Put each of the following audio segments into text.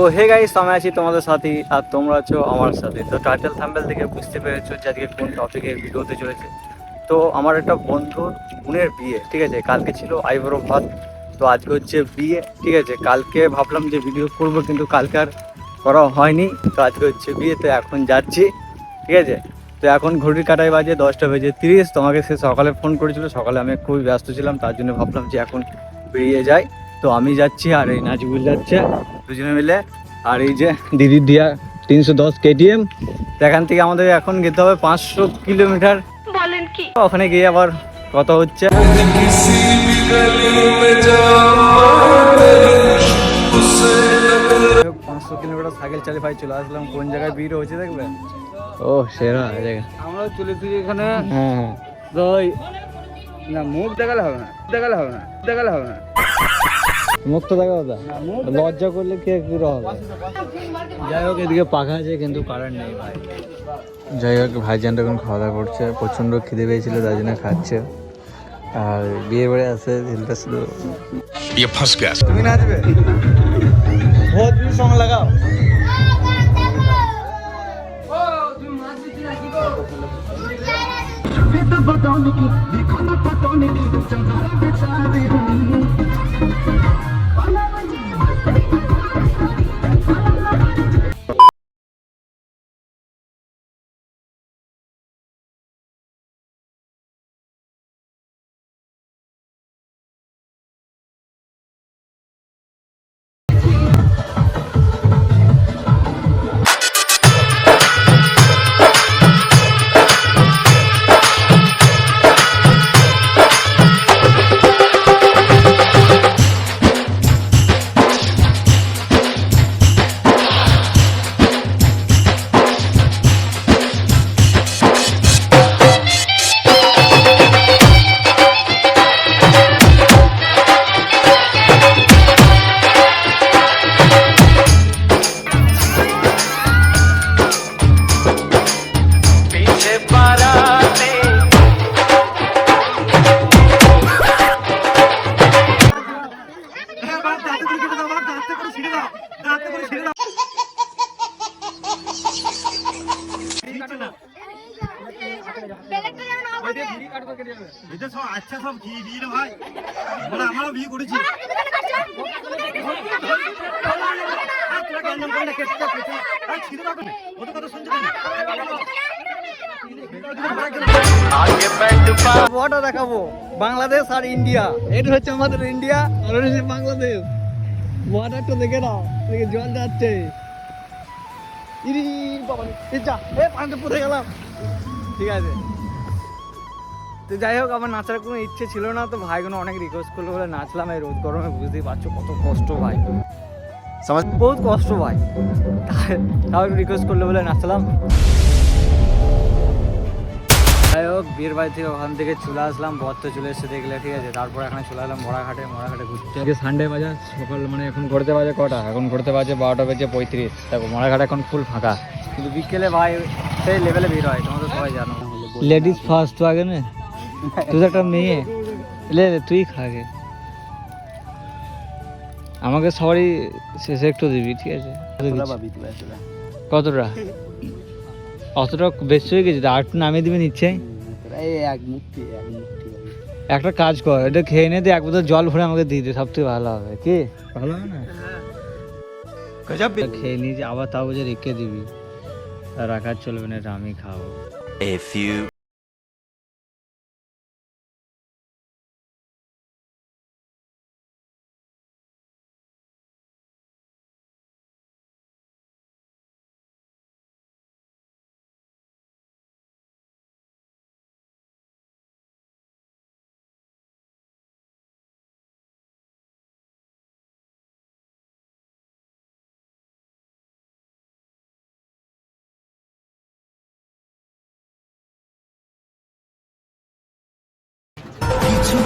তো hey guys আমি আছি তোমাদের সাথে আর তোমরা আছো আমার সাথে। তো টাইটেল থাম্বেল থেকে বুঝতে পেরেছ যে আজকে কোন টপিকের ভিডিও হতে চলেছে। তো, আমার একটা বন্ধু বোনের বিয়ে, ঠিক আছে? কালকে ছিল আইবুড়ো ভাত। তো আজকে হচ্ছে বিয়ে, ঠিক আছে? কালকে ভাবলাম যে ভিডিও করব, কিন্তু কালকে আর করা হয়নি। তো আজকে হচ্ছে বিয়ে, তো এখন যাচ্ছি, ঠিক আছে? তো এখন ঘড়ির কাটায় বাজে দশটা বেজে তিরিশ। তোমাকে সে সকালে ফোন করেছিল। সকালে আমি খুবই ব্যস্ত ছিলাম, তার জন্য ভাবলাম যে এখন বেরিয়ে যাই। তো আমি যাচ্ছি আর এই নাজবুল যাচ্ছে। দুজনে মিলে। আর এই যে দিদির দিয়া তিনশো দশ কেটিএম। এখান থেকে আমাদের এখন যেতে হবে পাঁচশো কিলোমিটার। বলেন কি? ওখানে গিয়ে আবার কথা হচ্ছে। পাঁচশো কিলোমিটার সাইকেল চালিয়ে ভাই চলে আসলাম। কোন জায়গায় ভিড় দেখবে? ও সেরা জায়গা। আমরা চলে ফিরে এখানে। হ্যাঁ হ্যাঁ। ওই না মুখ দেখালে হবে না। দেখালে হবে না। দেখালে হবে না। মুখটা দেখা দাদা লজ্জা করলে কে কিরা হবে? যাই হোক এদিকে পাখা আছে কিন্তু কারেন্ট নেই ভাই। যাই হোক ভাইজান এখন খাওয়া দাওয়া করছে প্রচণ্ড খিদে পেয়েছিল তাই জন্য খাচ্ছে। আর বিয়ে বাড়ি আছে হিলটা শুধু তুমি নাচবে? আচ্ছা সব দিয়ে রে ভাই মানে আমারও বিয়ে করেছি বটা দেখাবো বাংলাদেশ আর ইন্ডিয়া এটা হচ্ছে আমাদের ইন্ডিয়া আর হচ্ছে বাংলাদেশ বর্ডারটা দেখে নাও এদিকে জল যাচ্ছে ইরি বাবা যা এ পানিতে পড়ে গেলাম ঠিক আছে তো যাই হোক আমার নাচার কোনো ইচ্ছে ছিল না তো ভাইগুলো অনেক রিকোয়েস্ট করল বলে নাচলাম এই রোদ গরমে বুঝতেই পারছ কত কষ্ট ভাই। সমাজ বহুত কষ্ট ভাই। তাও রিকোয়েস্ট করল বলে নাচলাম। যাই হোক বিয়ের বাড়ি থেকে ওখান থেকে চলে আসলাম বর তো চলে এসে দেখলে ঠিক আছে? তারপর এখানে চলে এলাম মরাঘাটে মরাঘাটে ঘুরতে। আজকে সানডে বাজার সকাল মানে এখন ঘুরতে বাজে কটা? এখন ঘুরতে বাজে বারোটা বেজে পঁয়ত্রিশ। দেখো মরাঘাট এখন ফুল ফাঁকা। কিন্তু বিকেলে ভাই সেই লেভেলে ভিড় হয় তোমরা তো সবাই জানো। লেডিস ফার্স্ট তো আগে না। তুই একটা মেয়ে। লে লে, তুই খাগে আমাকে সবারই শেষে একটু দিবি ঠিক আছে? কতটা অতটা বেশি হয়ে গেছে আর নামিয়ে দিবেন ইচ্ছে একটা কাজ কর এটা খেয়ে নে দিয়ে এক বোতল জল ভরে আমাকে দিয়ে দে সব থেকে ভালো হবে কি? ভালো হবে না? গজব খেয়ে নিয়ে আবার তাও যে রেখে দিবি। রাখার চলবে না এটা আমি খাব। A few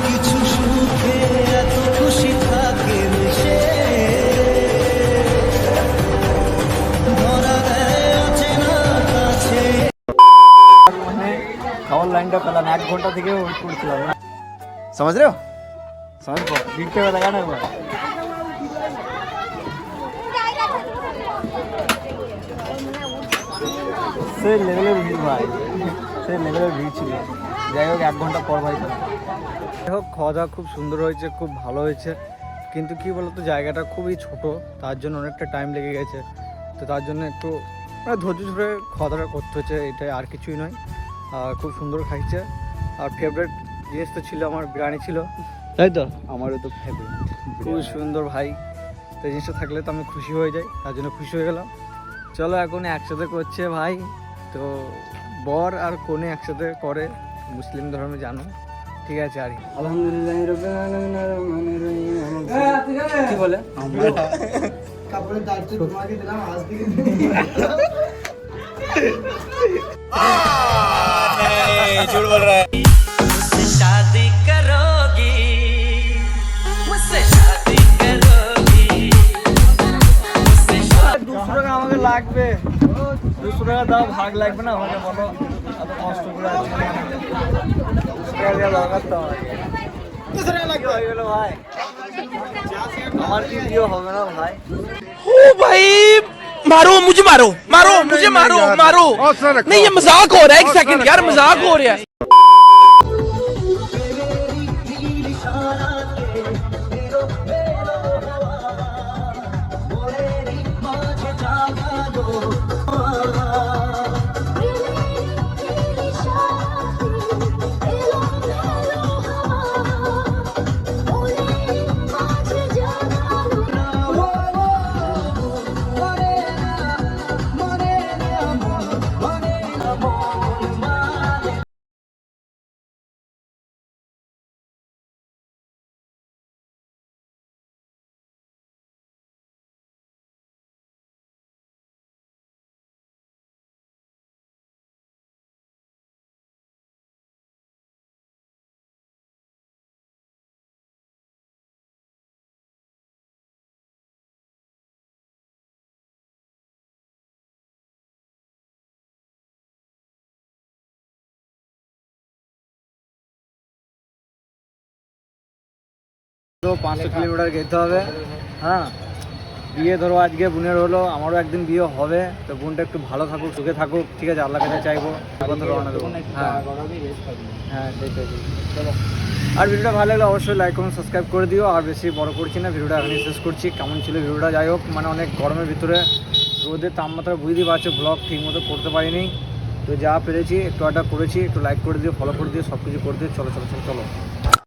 কিছু লাইনটা পেলাম এক ঘণ্টা থেকে ওয়েট করছিলাম সমাজ রে। সমাজ দিকটা দেখা না একবার। সে লেভেলের ভিড় ভাই। সে লেভেলের ভিড় ছিল। যাই হোক এক ঘণ্টা পর ভাই হোক খাওয়া দাওয়া খুব সুন্দর হয়েছে খুব ভালো হয়েছে। কিন্তু কি বলতো জায়গাটা খুবই ছোট তার জন্য অনেকটা টাইম লেগে গেছে। তো তার জন্য একটু মানে ধৈর্য ধরে খাওয়া দাওয়া করতে হচ্ছে এটা আর কিছুই নয়। আর খুব সুন্দর খাইছে। আর ফেভারিট জিনিস তো ছিল আমার বিরিয়ানি ছিল। তাই তো? আমারও তো ফেভারিট খুব সুন্দর ভাই। তো জিনিসটা থাকলে তো আমি খুশি হয়ে যাই তার জন্য খুশি হয়ে গেলাম। চলো এখন একসাথে করছে ভাই। তো বর আর কোনে একসাথে করে মুসলিম ধর্মে জানো। ঠিক আছে আর কি। আলহামদুলিল্লাহ রবিল আলামিন আর রহমানির রহিম কি বলে কাপড়ের দায়িত্ব তোমাকে দিলাম আজ থেকে मुझसे शादी करोगी मुझसे शादी करोगी मुझसे शादी দুশো টাকা আমাকে লাগবে দুশো টাকা দাও ভাগ লাগবে না আমাকে বলো مارو مجھے مارو مارو مجھے مارو مارو۔ نہیں یہ مزاق ہو رہا ہے ایک سیکنڈ یار مذاق ہو رہا ہے۔ পাঁচশো কিলোমিটার যেতে হবে। হ্যাঁ? বিয়ে ধরো আজকে, বোনের হলো, আমারও একদিন বিয়ে হবে, তো বোনটা একটু ভালো থাকুক, সুখে থাকুক, ঠিক আছে আল্লাহ কাছে চাইব হ্যাঁ। হ্যাঁ আর ভিডিওটা ভালো লাগলে অবশ্যই লাইক কমেন্ট সাবস্ক্রাইব করে দিও, আর বেশি বড় করছি না, ভিডিওটা এখানে শেষ করছি, কেমন ছিল ভিডিওটা যাই হোক মানে অনেক গরমের ভিতরে, রোদের তাপমাত্রা বুঝতেই পারছ ব্লগ ঠিক মতো করতে পারিনি, তো যা পেরেছি, একটু আড্ডা করেছি, একটু লাইক করে দিও ফলো করে দিও সব কিছু করে দিও, চলো চলো চলো চলো।